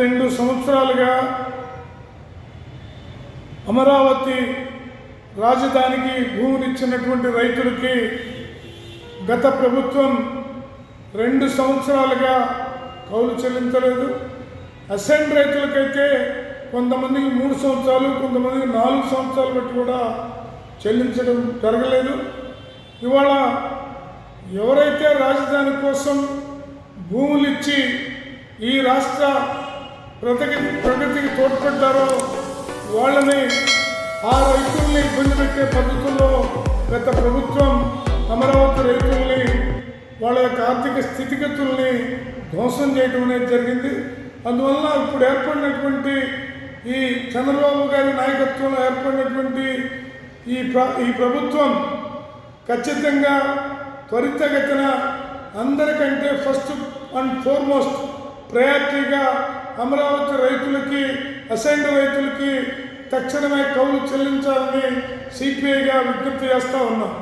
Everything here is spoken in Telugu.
రెండు సంవత్సరాలుగా అమరావతి రాజధానికి భూమినిచ్చినటువంటి రైతులకి గత ప్రభుత్వం రెండు సంవత్సరాలుగా కౌలు చెల్లించలేదు. అసెంట్ రైతులకైతే కొంతమందికి మూడు సంవత్సరాలు కొంతమందికి నాలుగు సంవత్సరాలు బట్టి కూడా చెల్లించడం జరగలేదు. ఇవాళ ఎవరైతే రాజధాని కోసం భూములు ఇచ్చి ఈ రాష్ట్ర ప్రగతి ప్రగతికి తోడ్పడ్డారో వాళ్ళని ఆ రైతుల్ని ఇబ్బంది పెట్టే పద్ధతుల్లో గత ప్రభుత్వం అమరావతి రైతుల్ని వాళ్ళ యొక్క ఆర్థిక స్థితిగతుల్ని ధ్వంసం చేయడం అనేది జరిగింది. అందువల్ల ఇప్పుడు ఏర్పడినటువంటి ఈ చంద్రబాబు గారి నాయకత్వంలో ఏర్పడినటువంటి ఈ ప్ర ఈ ప్రభుత్వం ఖచ్చితంగా త్వరితగతిన అందరికంటే ఫస్ట్ అండ్ ఫోర్మోస్ట్ ప్రయారిటీగా అమరావతి రైతులకి అసైన్ రైతులకి తక్షణమే కౌలు చెల్లించాలని సిపిఐగా విజ్ఞప్తి చేస్తూ ఉన్నాం.